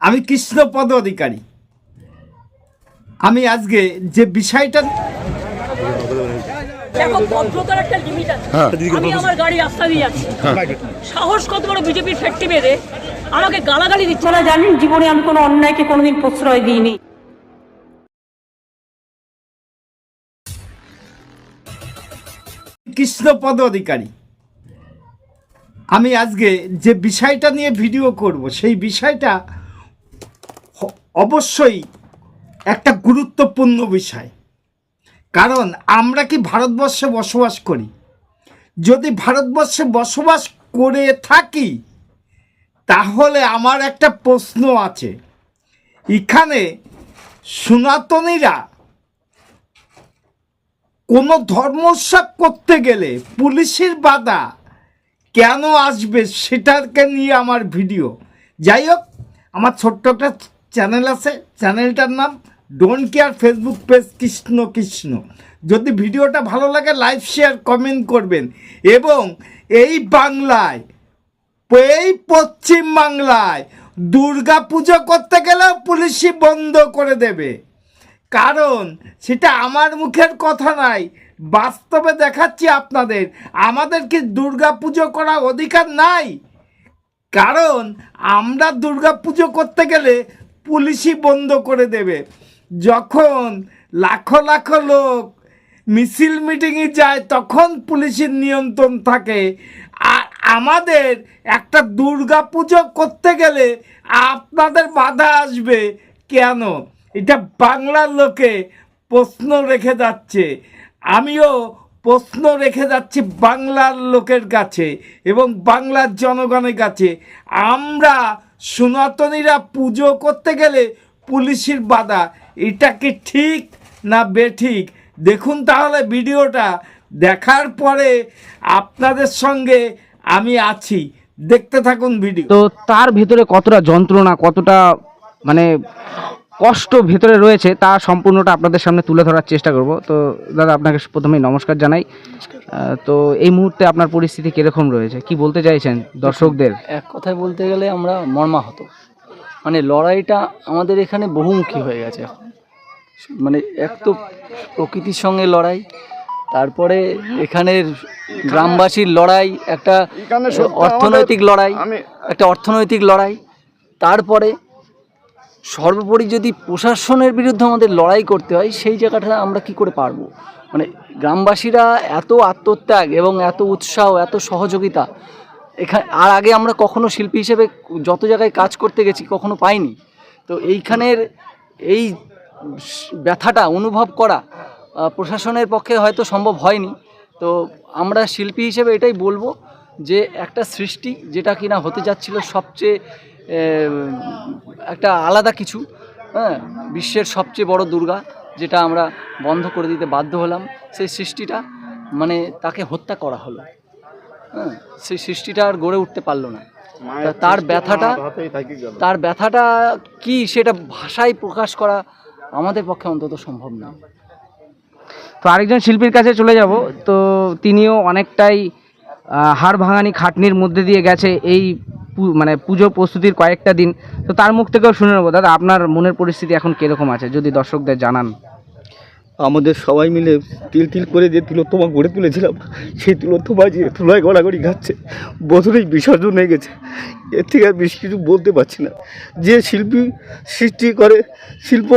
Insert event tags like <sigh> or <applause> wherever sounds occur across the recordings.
আমি কৃষ্ণপদ অধিকারী আমি আজকে যে বিষয়টা দেখো ভদ্রতার একটা লিমিট আছে। আমি আমার গাড়ি রাস্তা দিয়ে যাচ্ছি। সাহস কত বড় বিজেপির ফ্যাক্টরি মেরে আমাকে গালাগালি দিচ্ছে। জানেন জীবনে আমি কোনো অন্যায়কে কোনোদিন প্রশ্রয় দিইনি। কৃষ্ণপদ অধিকারী আমি আজকে যে বিষয়টা নিয়ে ভিডিও করব সেই বিষয়টা অবশ্যই একটা গুরুত্বপূর্ণ বিষয়। কারণ আমরা কি ভারতবর্ষে বসবাস করি? যদি ভারতবর্ষে বসবাস করে থাকি, তাহলে আমার একটা প্রশ্ন আছে। এখানে সনাতনীরা কোনো ধর্মোৎসব করতে গেলে পুলিশের বাধা কেন আসবে সেটাকে নিয়ে আমার ভিডিও। যাই হোক, আমার ছোট্ট একটা চ্যানেল আছে, চ্যানেলটার নাম don't care facebook page Krishna Krishna. যদি ভিডিওটা ভালো লাগে লাইক শেয়ার কমেন্ট করবেন। এবং এই বাংলায়, এই পশ্চিম বাংলায় দুর্গা পুজো করতে গেলেও পুলিশই বন্ধ করে দেবে। কারণ সেটা আমার মুখের কথা নাই, বাস্তবে দেখাচ্ছি আপনাদের। আমাদের কি দুর্গা পুজো করার অধিকার নাই? কারণ আমরা দুর্গা পুজো করতে গেলে পুলিশই বন্ধ করে দেবে। যখন লাখো লাখো লোক মিছিল মিটিংয়ে যায়, তখন পুলিশের নিয়ন্ত্রণ থাকে। আর আমাদের একটা দুর্গা পুজো করতে গেলে আপনাদের বাধা আসবে। কেন? এটা বাংলার লোকে প্রশ্ন রেখে যাচ্ছে। আমিও প্রশ্ন রেখে যাচ্ছি বাংলার লোকের কাছে এবং বাংলার জনগণের কাছে। আমরা সনাতনীরা পুজো করতে গেলে পুলিশের বাধা। এটা কি ঠিক না বেঠিক? দেখুন তাহলে ভিডিওটা। দেখার পরে আপনাদের সঙ্গে আমি আছি। দেখতে থাকুন ভিডিও। তো তার ভিতরে কতটা যন্ত্রণা, কতটা মানে কষ্ট ভেতরে রয়েছে তা সম্পূর্ণটা আপনাদের সামনে তুলে ধরার চেষ্টা করব। তো দাদা আপনাকে প্রথমেই নমস্কার জানাই। তো এই মুহূর্তে আপনার পরিস্থিতি কীরকম রয়েছে? কি বলতে চাইছেন দর্শকদের? এক কথায় বলতে গেলে আমরা মর্মাহত। মানে লড়াইটা আমাদের এখানে বহুমুখী হয়ে গেছে মানে এক তো প্রকৃতির সঙ্গে লড়াই তারপরে এখানের গ্রামবাসীর লড়াই একটা অর্থনৈতিক লড়াই একটা অর্থনৈতিক লড়াই তারপরে সর্বোপরি যদি প্রশাসনের বিরুদ্ধে আমাদের লড়াই করতে হয়, সেই জায়গাটা আমরা কি করে পারব? মানে গ্রামবাসীরা এত আত্মত্যাগ এবং এত উৎসাহ, এত সহযোগিতা এখানে আর আগে আমরা কখনো শিল্পী হিসেবে যত জায়গায় কাজ করতে গেছি কখনো পাইনি। তো এইখানের এই ব্যথাটা অনুভব করা প্রশাসনের পক্ষে হয়তো সম্ভব হয়নি। তো আমরা শিল্পী হিসেবে এটাই বলব যে একটা সৃষ্টি যেটা কিনা হতে যাচ্ছিল সবচেয়ে একটা আলাদা কিছু হ্যাঁ বিশ্বের সবচেয়ে বড় দুর্গা যেটা আমরা বন্ধ করে দিতে বাধ্য হলাম সেই সৃষ্টিটা মানে তাকে হত্যা করা হলো। হ্যাঁ সেই সৃষ্টিটা আর গড়ে উঠতে পারল না। তা তার ব্যথাটা তার ব্যথাটা কি সেটা ভাষায় প্রকাশ করা আমাদের পক্ষে অন্তত সম্ভব না। তো আরেকজন শিল্পীর কাছে চলে যাব। তো তিনিও অনেকটাই হাড় ভাঙানি খাটনির মধ্যে দিয়ে গেছে এই মানে পুজো প্রস্তুতির কয়েকটা দিন। তো তার মুখ থেকেও শুনে নেব। দাদা, আপনার মনের পরিস্থিতি এখন কীরকম আছে? যদি দর্শকদের জানান। আমাদের সবাই মিলে তিল তিল করে যে তিলোত্তমা গড়ে তুলেছিলাম, সেই তিলোত্তমা যে তুলায় গড়াগড়ি খাচ্ছে বছরেই বিসর্জন হয়ে গেছে। এর থেকে আর বেশি কিছু বলতে পারছি না। যে শিল্পী সৃষ্টি করে শিল্প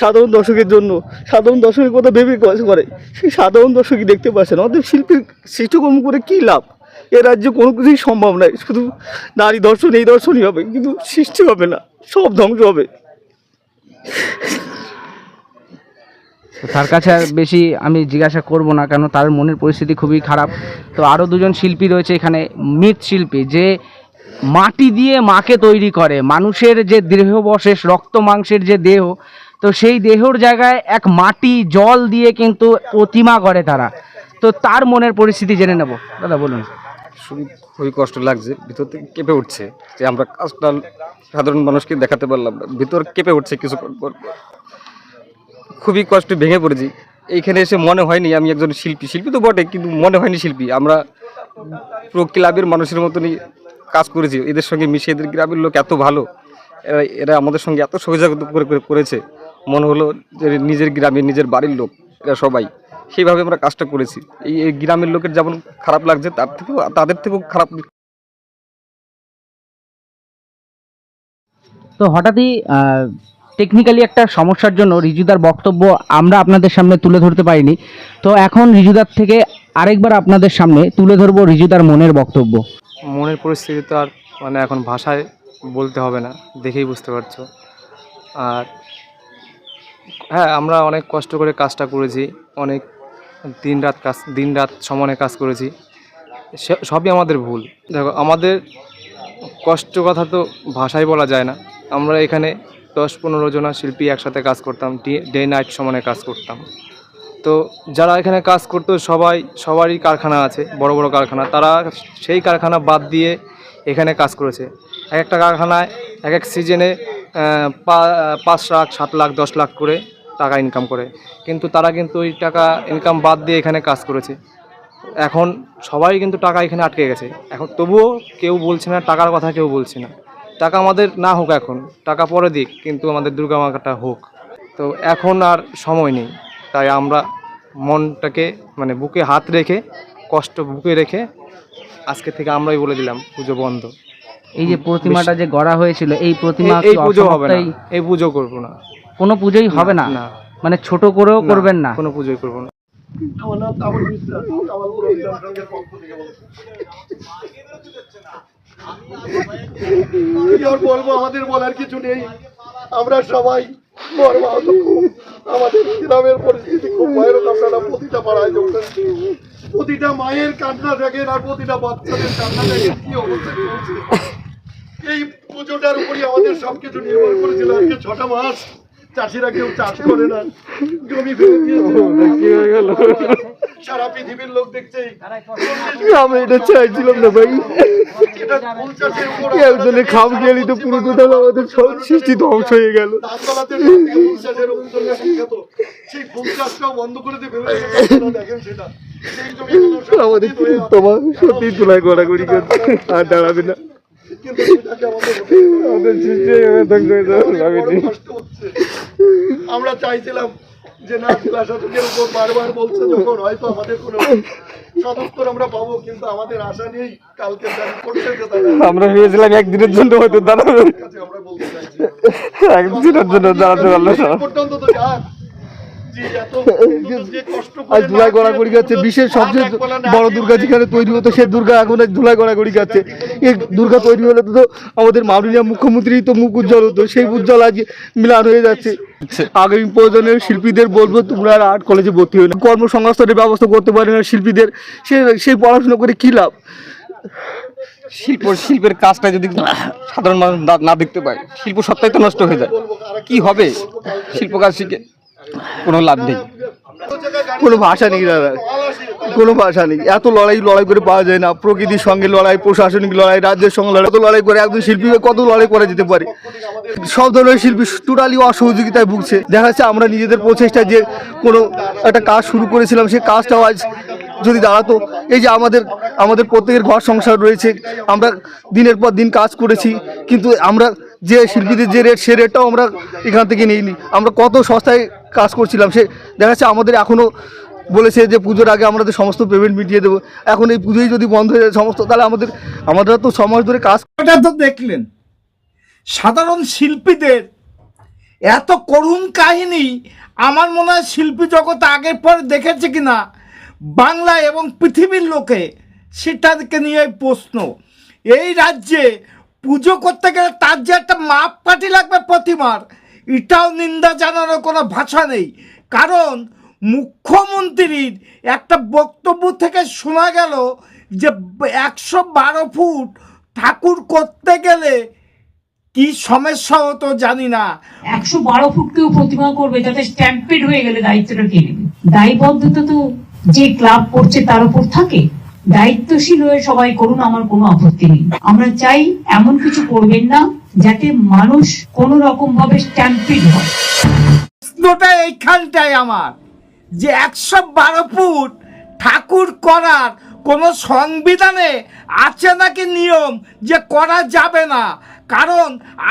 সাধারণ দর্শকের জন্য, সাধারণ দর্শকের কথা ভেবে করে, সেই সাধারণ দর্শকই দেখতে পাচ্ছে না। অতএব শিল্পীর সৃষ্টিকর্ম করে কী লাভ? এ রাজ্যে কোনো কিছুই সম্ভব নয়। শুধু নারী দর্শন, এই দর্শনই হবে। কিন্তু সৃষ্টি হবে না, সব ধ্বংস হবে। তো তার কাছে আর বেশি আমি জিজ্ঞাসা করব না, কেন তার মনের পরিস্থিতি খুবই খারাপ। তো আরও দুজন শিল্পী রয়েছে এখানে মৃৎশিল্পী যে মাটি দিয়ে মাকে তৈরি করে, মানুষের যে দেহবশেষ, রক্ত মাংসের যে দেহ, তো সেই দেহর জায়গায় এক মাটি, জল দিয়ে কিন্তু প্রতিমা করে তারা। তো তার মনের পরিস্থিতি জেনে নেব। দাদা, বলুন। শুনে খুবই কষ্ট লাগছে, ভিতর থেকে কেঁপে উঠছে যে আমরা কাজটা সাধারণ মানুষকে দেখাতে পারলাম না, ভিতর কেঁপে উঠছে পর। খুবই কষ্ট ভেঙে পড়েছি। এইখানে এসে মনে হয়নি আমি একজন শিল্পী। শিল্পী তো বটে, কিন্তু মনে হয়নি শিল্পী। আমরা পুরো ক্লাবের মানুষের মতনই কাজ করেছি। এদের সঙ্গে মিশে এদের গ্রামের লোক এত ভালো। এরা এরা আমাদের সঙ্গে এত সহযোগিতা করে করে, করেছে। মনে হলো যে নিজের গ্রামের নিজের বাড়ির লোক, এরা সবাই। সেইভাবে আমরা কাজটা করেছি। এই গ্রামের লোকের যেমন খারাপ লাগছে, তার থেকেও, তাদের থেকেও খারাপ তো হঠাৎই টেকনিক্যালি একটা সমস্যার জন্য রিজুদার বক্তব্য আমরা আপনাদের সামনে তুলে ধরতে পারিনি। তো এখন রিজুদার থেকে আরেকবার আপনাদের সামনে তুলে ধরবো রিজুদার মনের বক্তব্য। মনের পরিস্থিতি তো আর মানে এখন ভাষায় বলতে হবে না, দেখেই বুঝতে পারছ। আর হ্যাঁ আমরা অনেক কষ্ট করে কাজটা করেছি, অনেক দিন রাত কাজ দিন রাত সমানে কাজ করেছি। সবই আমাদের ভুল। দেখো, আমাদের কষ্ট কথা তো ভাষায় বলা যায় না। আমরা এখানে দশ পনেরো জনা শিল্পী একসাথে কাজ করতাম, ডে নাইট সমানে কাজ করতাম। তো যারা এখানে কাজ করতো, সবাই, সবারই কারখানা আছে, বড় বড় কারখানা। তারা সেই কারখানা বাদ দিয়ে এখানে কাজ করেছে। এক একটা কারখানায় এক এক সিজনে পাঁচ লাখ, সাত লাখ, দশ লাখ করে টাকা ইনকাম করে। কিন্তু তারা কিন্তু ওই টাকা ইনকাম বাদ দিয়ে এখানে কাজ করেছে। এখন সবাই কিন্তু টাকা এখানে আটকে গেছে। এখন তবুও কেউ বলছে না, টাকার কথা কেউ বলছে না। টাকা আমাদের না হোক এখন টাকা পরে দিক কিন্তু আমাদের দুর্গা মাকাটা হোক। তো এখন আর সময় নেই তাই আমরা মনটাকে মানে বুকে হাত রেখে কষ্ট বুকে রেখে আজকে থেকে আমরাই বলে দিলাম পুজো বন্ধ। এই যে প্রতিমাটা যে গড়া হয়েছিল এই প্রতিমা এই- এই পুজো হবে না এই পুজো করব না। কোনো পুজোই হবে না? না মানে ছোট করেও করবেন না? কোনো পুজোই করব না। কি বলব, আমাদের বলার কিছু নেই। আমরা সবাই আমাদের গ্রামের পরিস্থিতি খুব ভয়ানক। আপনারা প্রতিটা প্রতিটা মায়ের কান্না দেখেন আর প্রতিটা বাচ্চাদের কান্না দেখেন কি অবস্থা এই পুজোটার উপরই আমাদের সবকিছু নির্ভর করেছিল। আজকে ছটা মাস, চাষিরা কেউ চাষ করে না। জমি ফেলে দিয়েছে। সারা পৃথিবীর লোক দেখছে আমরা এটা চাইছিলাম না ভাই একজনের খাম গেলি তো পুরো আমাদের সব সৃষ্টি ধ্বংস হয়ে গেল। সেই বন্ধ করে দিয়ে ফেলে রেখেছে, দেখেন সেটা। আমাদের। তোমার সত্যি তোলায় গড়াগড়ি করছে আর দাঁড়াবে না। আমরা চাইছিলাম যে না জেলা শাসকের উপর বারবার বলছে যখন হয়তো আমাদের কোনো সদস্য আমরা পাবো কিন্তু আমাদের আশা নেই কালকে আমরা ভেবেছিলাম একদিনের জন্য হয়তো দাঁড়াবে। আমরা বলতে চাইছি। একদিনের জন্য দাঁড়াতে পারল পর্যন্ত তো যাক যে এত যে কষ্ট করে আর গড়াগড়ি খাচ্ছে বিশ্বের সবচেয়ে বড় দুর্গা যেখানে তৈরি হতো সে দুর্গা এখন এক ধুলাই গড়াগড়ি খাচ্ছে। এই দুর্গা তৈরি হলে তো আমাদের মাননীয় মুখ্যমন্ত্রী তো মুখ উজ্জ্বল হতো সেই উজ্জ্বল আজ মিলান হয়ে যাচ্ছে। আগামী প্রয়োজনের শিল্পীদের বলব তোমরা আর আর্ট কলেজে ভর্তি হয়ে কর্মসংস্থানের ব্যবস্থা করতে পারে না শিল্পীদের সে সেই পড়াশোনা করে কী লাভ? শিল্প শিল্পের কাজটা যদি সাধারণ মানুষ না- না দেখতে পায় শিল্প সত্তাই তো নষ্ট হয়ে যায়। কি হবে? শিল্প কাজ শিখে কোনো লাভ নেই। কোনো ভাষা নেই দাদা। কোনো ভাষা নেই। এত লড়াই লড়াই করে পাওয়া যায় না। প্রকৃতির সঙ্গে লড়াই, প্রশাসনিক লড়াই, রাজ্যের সঙ্গে লড়াই কত লড়াই করে একজন শিল্পী কত লড়াই করা যেতে পারে? সব ধরনের শিল্পী টোটালি অসহযোগিতায় ভুগছে। দেখা যাচ্ছে আমরা নিজেদের প্রচেষ্টা যে কোনো একটা কাজ শুরু করেছিলাম, সেই কাজটাও আজ যদি দাঁড়াতো। এই যে আমাদের আমাদের প্রত্যেকের ঘর সংসার রয়েছে। আমরা দিনের পর দিন কাজ করেছি, কিন্তু আমরা যে শিল্পীদের যে রেট সে রেটটাও আমরা এখান থেকে নিইনি। আমরা কত সস্তায় কাজ করছিলাম। সে দেখা যাচ্ছে আমাদের এখনও বলেছে যে পুজোর আগে আমাদের সমস্ত পেমেন্ট মিটিয়ে দেবো। এখন এই পুজোই যদি বন্ধ হয়ে যায় সমস্ত, তাহলে আমাদের আমাদের তো সমাজ ধরে কাজ <laughs> তো দেখলেন। সাধারণ শিল্পীদের এত করুণ কাহিনী আমার মনে হয় শিল্পী জগৎ আগের পর দেখেছে কিনা, বাংলা এবং পৃথিবীর লোকে সেটাকে নিয়ে প্রশ্ন। এই রাজ্যে পুজো করতে গেলে তার যে একটা মাপ কাঠি লাগবে প্রতিমার এটাও নিন্দা জানানোর কোনো ভাষা নেই। কারণ মুখ্যমন্ত্রীর একটা বক্তব্য থেকে শোনা গেল যে একশো বারো ফুট ঠাকুর করতে গেলে কি সমস্যা হতো জানি না। একশো বারো ফুট কেউ প্রতিমা করবে, যাতে স্ট্যাম্পেড হয়ে গেলে দায়িত্বটা কে নেবে? দায়বদ্ধতা তো যে ক্লাব করছে তার উপর থাকে। দায়িত্বশীল হয়ে সবাই করুন, আমার কোনো আপত্তি নেই। আমরা চাই এমন কিছু করবেন না যাতে মানুষ কোনো রকম ভাবে স্ট্যাম্পেড হয় এইখানটায় আমার, যে একশো বারো ফুট ঠাকুর করার কোনো সংবিধানে আছে নাকি নিয়ম যে করা যাবে না? কারণ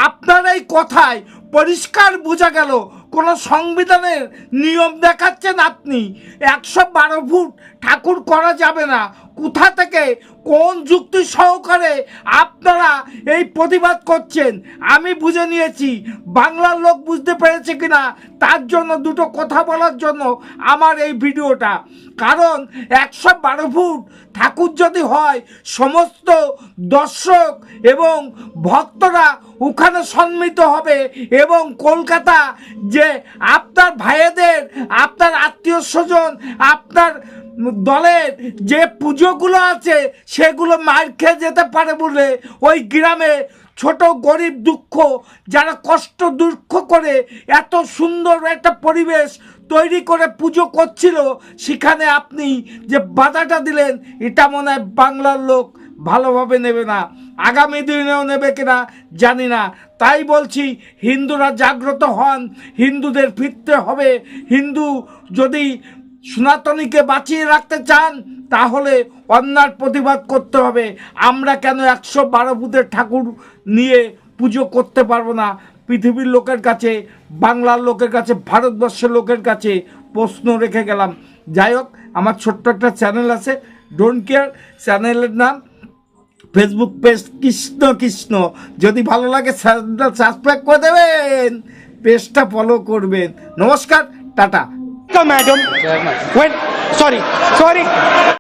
আপনার এই কথায় পরিষ্কার বোঝা গেল কোনো সংবিধানের নিয়ম দেখাচ্ছেন আপনি? একশো বারো ফুট ঠাকুর করা যাবে না। কোথা থেকে কোন যুক্তি সহকারে আপনারা এই প্রতিবাদ করছেন? আমি বুঝে নিয়েছি। বাংলার লোক বুঝতে পেরেছে কিনা, তার জন্য দুটো কথা বলার জন্য আমার এই ভিডিওটা। কারণ একশো বারো ফুট ঠাকুর যদি হয়, সমস্ত দর্শক এবং ভক্তরা ওখানে সম্মিলিত হবে এবং কলকাতা যে আপনার ভাইয়েদের, আপনার আত্মীয় স্বজন, আপনার দলের যে পুজোগুলো আছে, সেগুলো মার খেয়ে যেতে পারে বলে ওই গ্রামে ছোট গরিব দুঃখ, যারা কষ্ট দুঃখ করে এত সুন্দর একটা পরিবেশ তৈরি করে পুজো করছিল, সেখানে আপনি যে বাধাটা দিলেন, এটা মনে হয় বাংলার লোক ভালোভাবে নেবে না। আগামী দিনেও নেবে কিনা জানি না। তাই বলছি, হিন্দুরা জাগ্রত হন, হিন্দুদের ফিরতে হবে। হিন্দু যদি সনাতনীকে বাঁচিয়ে রাখতে চান, তাহলে অন্যার প্রতিবাদ করতে হবে। আমরা কেন একশো বারো ফুটের ঠাকুর নিয়ে পুজো করতে পারব না? পৃথিবীর লোকের কাছে, বাংলার লোকের কাছে, ভারতবর্ষের লোকের কাছে প্রশ্ন রেখে গেলাম। যাই হোক, আমার ছোট্ট একটা চ্যানেল আছে ডোন্ট কেয়ার চ্যানেলের নাম ফেসবুক পেজ কৃষ্ণ কৃষ্ণ। যদি ভালো লাগে সাবস্ক্রাইব করে দেবেন পেজটা ফলো করবেন। নমস্কার, tata. Welcome, madam. Very much. When, sorry, sorry.